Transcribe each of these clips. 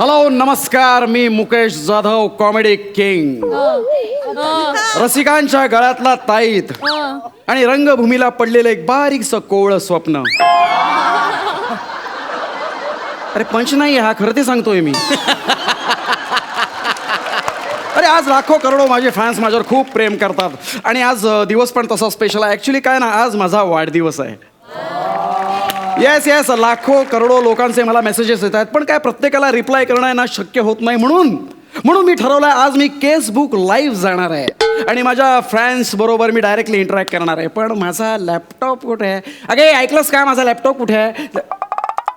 Hello नमस्कार मी Mukesh Jadhav comedy king रसिकांच्या गळ्यातला ताईत आणि रंगभूमीला पडलेलं एक बारीकसं कोवळं स्वप्न. अरे पंच नाही हा खरं ते सांगतोय मी. अरे आज लाखो करोडो माझे फॅन्स माझ्यावर खूप प्रेम करतात. आणि आज दिवस पण तसा स्पेशल आहे. ॲक्च्युली काय ना आज माझा वाढदिवस आहे. येस येस लाखो करोडो लोकांचे मला मेसेजेस येत आहेत. पण काय प्रत्येकाला रिप्लाय करणं ना शक्य होत नाही म्हणून. म्हणून मी ठरवलं आज मी केसबुक लाईव्ह जाणार आहे. आणि माझ्या फ्रेंड्स बरोबर मी डायरेक्टली इंटरॅक्ट करणार आहे. पण माझा लॅपटॉप कुठे आहे? अगे ऐकलंस काय माझा लॅपटॉप कुठे आहे?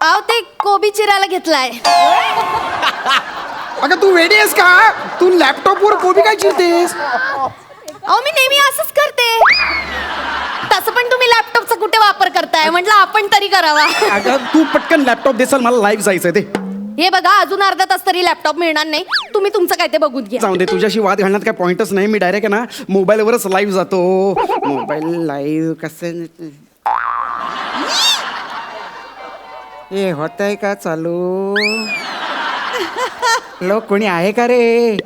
आव ते कोबी चिरायला घेतलाय. अगं तू वेडी आहेस का? तू लॅपटॉपवर कोबी काय चिरतेस? अहो मी नेहमी असंच करते. तसं पण तुम्ही लॅपटॉपचा कुठे वापर करताय? म्हटलं आपण तरी करावा. अगं तू पटकन लॅपटॉप देसाल मला लाईव्ह जायचंय ते हे बघा अजून अर्धा तास तरी लॅपटॉप मिळणार नाही. तुम्ही तुमचं काय ते बघून घ्या. जाऊ दे तुझ्याशी वाद घालण्यात काय पॉइंटच नाही. मी डायरेक्ट आहे ना मोबाईलवरच लाईव्ह जातो. मोबाईल लाईव्ह कसं ए होत आहे का चालू? लोक कोणी आहे का रे?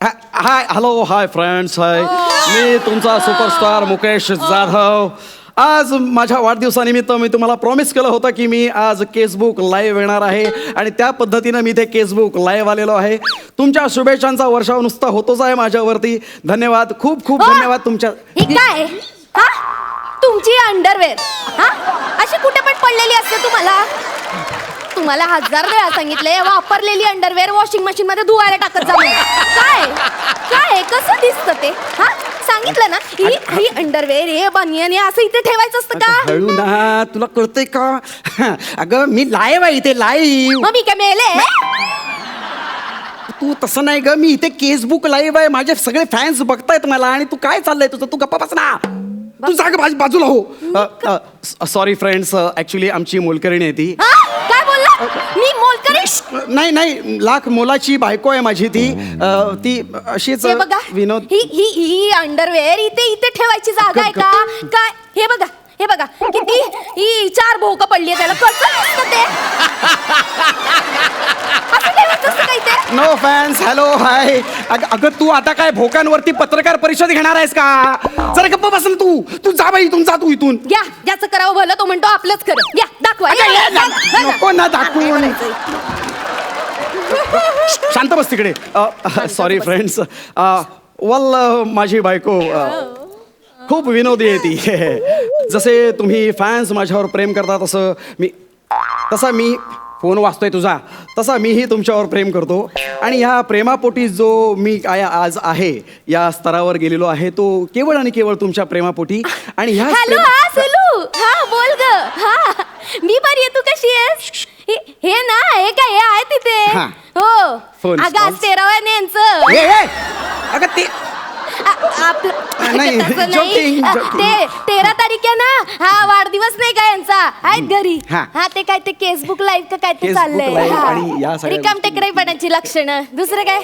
हा- hi hello hi friends hi. मी तुमचा सुपरस्टार मुकेश जाधव. आज माझ्या वाढदिवसानिमित्त मी तुम्हाला प्रॉमिस केलं होतं की मी आज केसबुक लाईव्ह येणार आहे आणि त्या पद्धतीनं मी ते केसबुक लाईव्ह आलेलो आहे. तुमच्या शुभेच्छांचा वर्षाव नुसता होतोच आहे माझ्यावरती. धन्यवाद खूप खूप हो. धन्यवाद तुमच्या ही काय? हा? तुमची अंडरवेअर. हा? अशी कुठे पण पडलेली असते तुम्हाला? तुम्हाला हजार वेळा सांगितलंय वापरलेली अंडरवेअर वॉशिंग मशीन मध्ये धुवायला टाकत जा म्हणून. काय? काय? कसं दिसतं ते? हा? सांगितलं ना? ही ही अंडरवेअर हे बनियन हे असं इथे ठेवायचं असतं का? हळू ना तुला कळतंय का? अगं मी लाईव्ह आहे इथे लाईव्ह मग मी काय मेले तू तसं नाही ग मी इथे केसबुक लाईव्ह आहे. माझे सगळे फॅन्स बघतायत मला आणि तू काय चाललंय तुझं? तू गप्पा बस ना. तू जाग बाजू बाजूला हो. सॉरी फ्रेंड्स ऍक्च्युली आमची मोलकरणी आहे ती. हा? काय बोलला? मी मोलकरीश नाही नाही लाख मोलाची बायको आहे माझी ती. अ, ती अशीच हे बघा विनोद ही ही ही अंडरवेअर इथे इथे ठेवायची जागा आहे का काय? हे बघा हे बघा किती? ही चार भोक पडली त्याला. कसं दिसतं ते? असं ठेवायचं असतं का इथे नो फॅन्स हॅलो हाय अगं तू आता काय भोकांवरती पत्रकार परिषद घेणार आहेस का? जरा गप्पा बस ना तू. तू जा बाई इथून जा तू इथून. घ्या ज्याचं करावं भलं तो म्हणतो आपलंच खरं. या दाखवा. या, ये. नको ना दाखवू. आता हे करायचंय. शांत बस. तिकडे सॉरी फ्रेंड्स वल माझी बायको. अ, खूप विनोदी आहे ती. जसे तुम्ही फॅन्स माझ्यावर प्रेम करता तसं मी तसा मी फोन वाचतोय तुझा. तसा मीही तुमच्यावर प्रेम करतो. आणि ह्या प्रेमापोटी जो मी काय आज आहे या स्तरावर गेलेलो आहे तो केवळ आणि केवळ तुमच्या प्रेमापोटी. आणि ह्या हॅलो हा सेलू! हा बोल ग. हा. मी बरी आहे तू कशी आहेस? हे- हे ना हे काय हे आहे तिथे? हा. हो. Phone अगं आज calls. तेराव्याने यांचं. अगं ते आ- आपलं नाही, तसं joking, आ, joking. ते तेरा तारीख आहे ना? हा वाढदिवस नाही का यांचा? आहेत घरी. हा. हा ते काय ते केसबुक लाईव्ह का काय ते Facebook चाललंय? live हा. आणि या सगळ्या रिकाम टेकडेपणाची लक्षणं. दुसरं काय?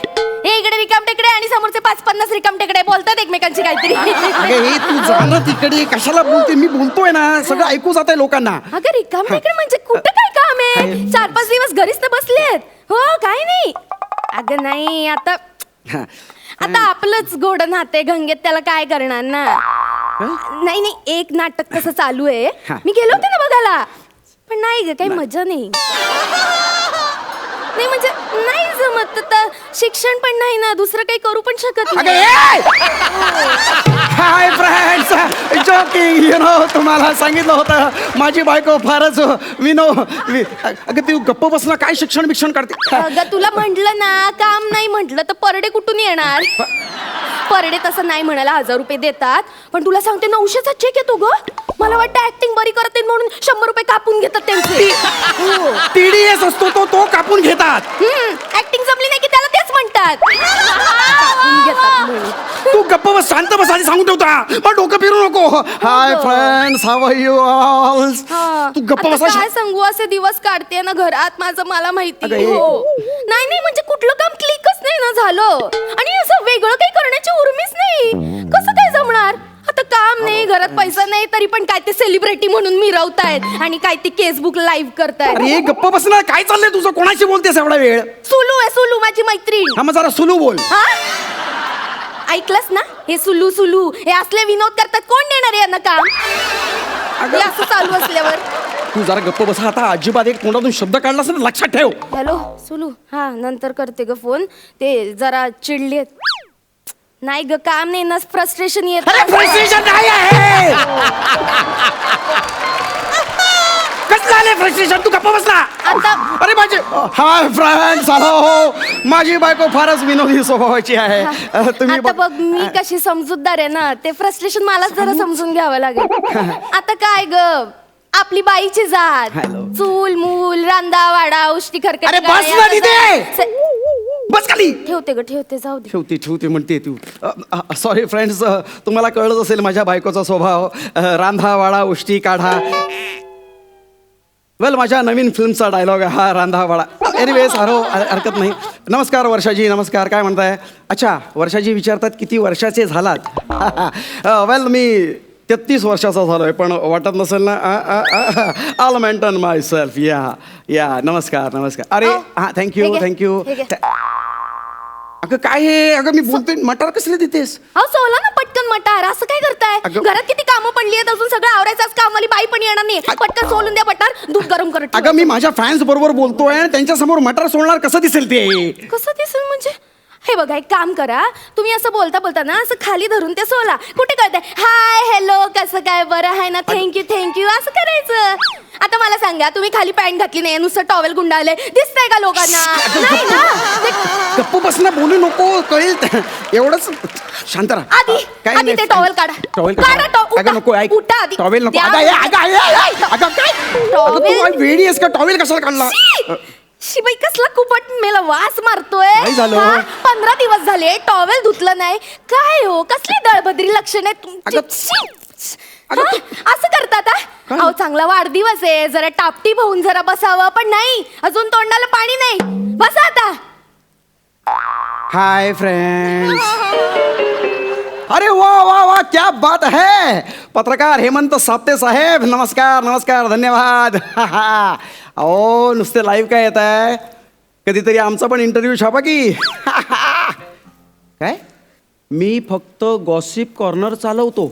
हे इकडे रिकाम टेकडे आणि समोरचे पाच पन्नास रिकाम टेकडे बोलतात एकमेकांची काहीतरी. अगं हे तू तिकडे कशाला बोलते? मी बोलतोय ना. सगळं ऐकू जात आहे लोकांना. अगं रिकाम टेकडे म्हणजे कुठं काय काम आहे? चार पाच दिवस घरीच तर बसलेत. हो काय नाही. अगं नाही आता हा. आता आपलंच गोड नाते गंगेत त्याला काय करणार ना? नाही नाही एक नाटक कसं चालू आहे. मी गेलो होते ना बघायला. पण नाही ग काही मजा नाही. नाही म्हणजे नाही जमत तर शिक्षण पण नाही ना दुसरं काही करू पण शकत अगं नाही. Hi friends joking you know तुम्हाला सांगितलं होतं माझी बायको फारच विनो वि- अगं ती गप्प बसला काय शिक्षण बिक्षण काढते अगं तुला म्हंटल ना काम नाही म्हंटल तर परडे कुठून येणार? परडे तसं नाही म्हणायला हजार रुपये देतात पण तुला सांगते नऊशेचा चेक येतो ग. मला वाटतं ऍक्टिंग बरी करते म्हणून शंभर रुपये कापून घेतात त्यांचे. टीडीएस असतो तो तो कापून घेतात. ऍक्टिंग जमली नाही की त्याला तेच म्हणतात. कापून घेतात म्हणून. तू गप्प बस शांत बस आधी सांगून ठेवता. मग डोकं फिरू नको. Hi friends how are you all हा. तू गप्पा आता बसा काय सांगू असे दिवस काढते ना घरात माझं मला माहिती. अगं, हे- हो. नाही नाही म्हणजे कुठलं काम क्लिकच नाही ना झालं. आणि असं वेगळं काही करण्याची उर्मीच नाही. कसं काय जमणार? आता काम नाही घरात पैसा नाही तरी पण काय ते सेलिब्रिटी म्हणून मिरवतायत आणि काय ते केसबुक लाईव्ह करतायत. अरे गप्प बसणार काय चाललंय तुझं? कोणाशी बोलतेस एवढा वेळ? सुलू आहे सुलू माझी मैत्रीण. हा मग जरा सुलू बोल. हा? ऐकलंस ना? हे सुलू सुलू. हे असले विनोद करतात. कोण देणार आहे यांना काम? हे असं चालू असल्यावर. तू जरा गप्प बसा. आता अजिबात एक तोंडातून शब्द काढलास ना लक्षात ठेव. हॅलो सुलू. हा नंतर करते ग फोन. ते जरा चिडले नाही ग काम नाही ना फ्रस्ट्रेशन येत. अरे फ्रस्ट्रेशन नाही आहे! कसलं आले फ्रस्ट्रेशन तू गप्प बसला. आता अरे माझे हाय फ्रेंड्स हॅलो माझी बायको फारच विनोदी स्वभावाची आहे. अ, तुम्ही आता बघ- बघ मी कशी समजूतदार आहे ना ते फ्रस्ट्रेशन मलाच जरा समजून घ्यावं लागेल. आता काय ग आपली बाईची जात. Hello. चूल मूल रांदा वाडा उष्टी खरकटी अरे बस ना तिथे! बस खाली. ठेवते ग ठेवते जाऊ दे. ठेवते ठेवते म्हणते तू. सॉरी फ्रेंड्स तुम्हाला कळत असेल माझ्या बायकोचा स्वभाव. रांधा वाडा उष्टी काढा. वेल माझ्या नवीन फिल्मचा डायलॉग आहे हा रांधा वाडा. एनिवेज हरो हरकत नाही. नमस्कार वर्षाजी नमस्कार काय म्हणताय? अच्छा वर्षाजी विचारतात किती वर्षाचे झालात? वेल मी तेहतीस वर्षाचा झालोय पण वाटत नसेल ना? आल मेंटन माय सेल्फ या या नमस्कार नमस्कार. अरे हां थँक्यू थँक्यू. अगं काय हे? अगं मी बोलतोय मटार कसले देतेस? अहो सोला ना पटकन मटार. असं काय करताय? अगं- घरात किती कामं पडली आहेत अजून? सगळं आवरायचं कामवाली बाई पण येणार नाही. पटकन सोलून द्या मटार दूध गरम करत. अगं मी माझ्या फॅन्स बरोबर बोलतोय आणि त्यांच्यासमोर मटार सोडणार कसं दिसेल ते? कसं दिसेल म्हणजे? हे बघा एक काम करा. तुम्ही असं बोलता बोलता ना असं खाली धरून ते सोला. कुठे कळतंय? हाय हॅलो कसं काय? बरं आहे ना? थँक्यू थँक्यू असं करायचं. आता मला सांगा तुम्ही खाली पॅन्ट घातली नाही नुसतं टॉवेल गुंडाळले दिसतंय का लोकांना? नाही ना? ते- गप्प बसणं बोलू नको कळेल ते. एवढंच. शांत राहा. आधी आधी ते टॉवेल काढा. टॉवेल काढा. टॉ- अगं उठा. नको ऐक. उठा आधी. टॉवेल नको. द्या. अगं ए, अगं ए, ए, ए, अगं काय? अगं तू टॉवेल. काय वेडी आहेस का टॉवेल कशाला काढला? शी! शिबाई कसला कुपट मेला वास मारतोय. काय झालं? हा? पंधरा दिवस झाले टॉवेल धुतलं नाही. काय हो? कसली दळभद्री लक्षण आहे तुमची? अगं- शी! हा? असं करतात हा? काय? अहो चांगला वाढदिवस आहे. जरा टापटीप होऊन जरा बसावं पण नाही. अजून तोंडाला पाणी नाही. बसा आता. हाय फ्रेंड्स अरे वा वा वा क्या बात है. पत्रकार हेमंत साप्ते साहेब नमस्कार नमस्कार धन्यवाद. अहो नुसते लाईव्ह काय येत आहे? कधीतरी आमचा पण इंटरव्ह्यू छापा की. काय? मी फक्त गॉसिप कॉर्नर चालवतो.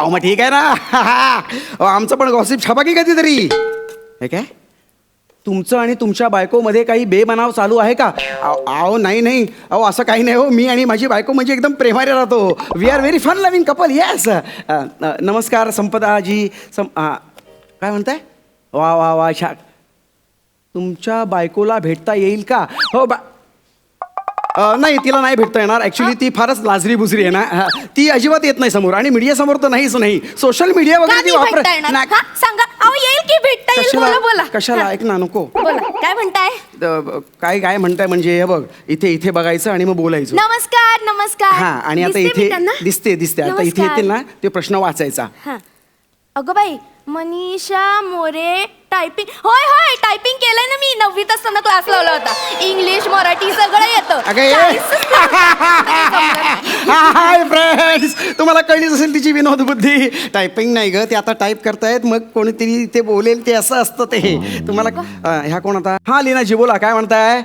अहो मग ठीक आहे ना. अहो, आमचं पण गॉसिप छापा की कधीतरी हे काय? तुमचं आणि तुमच्या बायकोमध्ये काही बेमनाव चालू आहे का? अहो अहो, नाही नाही. अहो असं काही नाही हो. मी आणि माझी बायको म्हणजे एकदम प्रेमाने राहतो. We are very fun loving couple yes नमस्कार संपदाजी. सं हा, काय म्हणताय? वा वा वा छा तुमच्या बायकोला भेटता येईल का? हो बा नाही तिला नाही भेटता येणार. ऍक्च्युली ती फारच लाजरी बुजरी आहे ना. हा, ती अजिबात येत नाही समोर. आणि मीडिया समोर तर नाहीच नाही. सोशल मीडिया का वगैरे ती नाही वापर भेटता येणार? नाही. हा? सांगा. अहो येईल की भेटता येईल? बोला बोला. कशाला? कशाला. ऐक ना नको. बोला. काय म्हणताय? द- काय काय म्हणताय म्हणजे हे बघ इथे इथे बघायचं आणि मग बोलायचं. नमस्कार नमस्कार. हा आणि आता दिसते मी इथे त्यांना? दिसते दिसते. आता इथे नमस्कार. येतील ना ते प्रश्न वाचायचा. हा. अगं बाई मनीषा मोरे टायपिंग होय होय टायपिंग केलंय ना मी. नववीत असताना क्लास लावला होता. इंग्लिश मराठी सगळं येतं. अगं ये काहीच हाय फ्रेंड्स तुम्हाला कळलीच असेल तिची विनोद बुद्धी. टायपिंग नाही ग ते आता टाईप करतायत. मग कोणीतरी ते बोलेल ते असं असतं ते. तुम्हाला अं, ह्या कोण आता? हा लीनाजी बोला काय म्हणताय?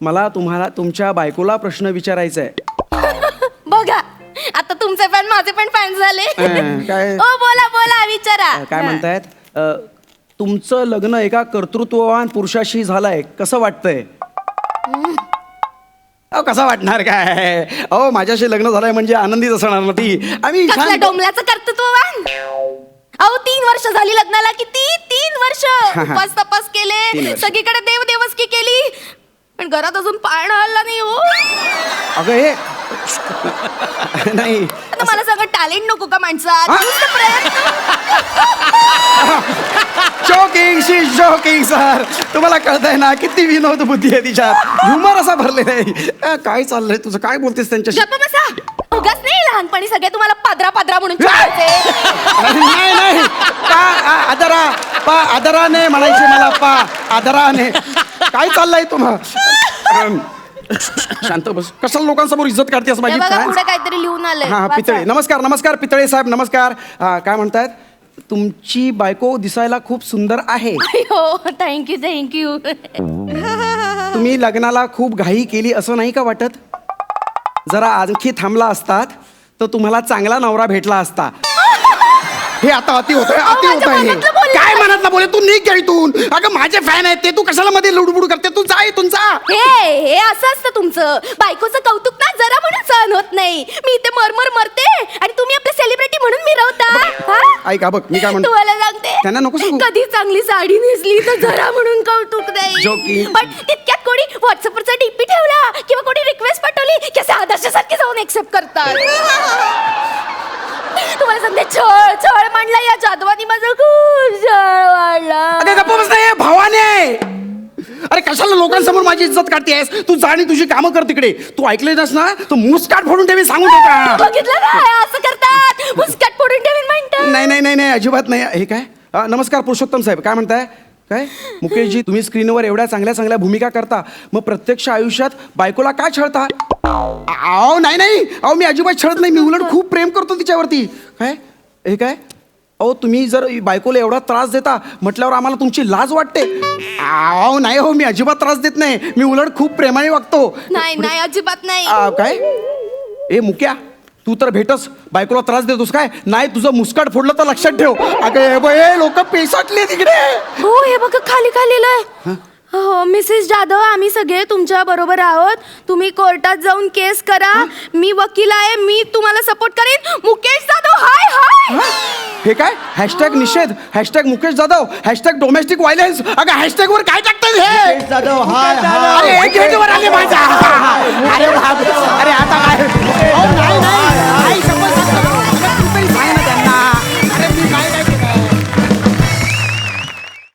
मला तुम्हाला तुमच्या बायकोला प्रश्न विचारायचा आहे बघा आता तुमचे फॅन माझे पण फॅन झाले. अं, काय? ओ बोला बोला काय म्हणतायत? अं, तुमचं लग्न एका कर्तृत्ववान पुरुषाशी झालंय कसं वाटतंय? अहो कसं वाटणार काय? अहो माझ्याशी लग्न झालंय म्हणजे आनंदीच असणार ना ती. आम्ही छान डोंबल्याचं कर्तृत्ववान? अहो तीन वर्ष झाली लग्नाला किती तीन वर्ष उपास तपास तीन केले वर्ष. सगळीकडे देव देवस्की केली पण घरात अजून पाळणा हल्ला नाही हो. अगं हे नाही आता मला सगळं टॅलेंट नको का माणसात? हा? नुसतं प्रयत्न. शी शॉकिंग सर तुम्हाला कळतंय ना किती विनोद बुद्धी आहे तिच्यात. ह्युमर असा भरलेला आहे. अं, काय चाललंय तुझं? काय बोलतेस त्यांच्याशी? गप्प बसा. उगाच नाही लहानपणी सगळे तुम्हाला पादरा पादरा म्हणून चिडवायचे. नाही नाही. पा आ- आदरा पा आदराने म्हणायचे मला पा आदराने. काय चाललंय तुम्हा? शांत बस. कशाला लोकांसमोर इज्जत काढतेस हे माझी बघा fans? पुढे काहीतरी लिहून आलंय. हा हा वाचा. पितळे. नमस्कार नमस्कार पितळे साहेब नमस्कार. हा, काय म्हणतायत? तुमची बायको दिसायला खूप सुंदर आहे. हो थँक्यू थँक्यू तुम्ही लग्नाला खूप घाई केली असं नाही का वाटत? जरा आणखी थांबला असतात तर तुम्हाला चांगला नवरा भेटला असता. हे आता अति होतंय अति हे. मनातलं बोलले. काय ना बोले तू घ्या इथून अगं माझे फॅन आहेत ते. तू कशाला मध्ये लुडबुड करते? तू जा इथून जा. हे हे असं असतं तुमचं. बायकोचं कौतुक ना जरा म्हणून सहन होत नाही. मी इथे मरमर मरते आणि तुम्ही आपले सेलिब्रिटी म्हणून मिरवता. हा? ऐका बघ मी काय म्हणतो? तुम्हाला सांगते. त्यांना नको सांगू. कधी चांगली साडी नेसली तर जरा म्हणून कौतुक नाही. Joking. पण तितक्यात कोणी व्हॉट्सअपवरचा डीपी ठेवला किंवा कोणी रिक्वेस्ट पाठवली की असे आदर्शासारखे जाऊन एक्सेप्ट करतात. तुम्हाला सांगते छळ छळ मांडला या जाधवानी माझं खूप छळ वाढला. अरे गप्प बस नाही भावाने. अरे कशाला लोकांसमोर माझी इज्जत काढतेस? तू जा आणि तुझी कामं कर तिकडे. तू ऐकले नस ना? तू मुस्काट फोडून ठेवी सांगून ठेव बघितलं काय असं करतात. मुस्काट फोडून ठेवीन म्हणतात. नाही नाही नाही नाही अजिबात नाही. हे काय? नमस्कार पुरुषोत्तम साहेब काय म्हणताय? काय? मुकेशजी तुम्ही स्क्रीनवर एवढ्या चांगल्या चांगल्या भूमिका करता. मग प्रत्यक्ष आयुष्यात बायकोला का छळता? अहो नाही नाही. अहो मी अजिबात छळत नाही. मी उलट खूप प्रेम करतो तिच्यावरती. काय? हे काय? अहो तुम्ही जर बायकोला एवढा त्रास देता म्हटल्यावर आम्हाला तुमची लाज वाटते. अहो नाही हो मी अजिबात त्रास देत नाही. मी उलट खूप प्रेमाने वागतो. नाही नाही अजिबात नाही. आ, काय? ए मुक्या. तू तर भेटस बायकोला त्रास देतोस काय? नाही तुझं मुस्काट फोडलं तर लक्षात ठेव. अगं लोक पेसाटले तिकडे हो हे बघ खाली खाली हो, हो मिसेस जाधव आम्ही सगळे तुमच्या बरोबर आहोत. तुम्ही कोर्टात जाऊन केस करा. मी वकील आहे. मी तुम्हाला सपोर्ट करेन. मुकेश जाधव हाय हाय! हे? काय? हॅशटॅग निषेध. Hashtag Mukesh Jadhav. Hashtag domestic violence अगं हॅशटॅग वर काय टाकतात हे? जाधव, अरे आता काय? नाही, नाही,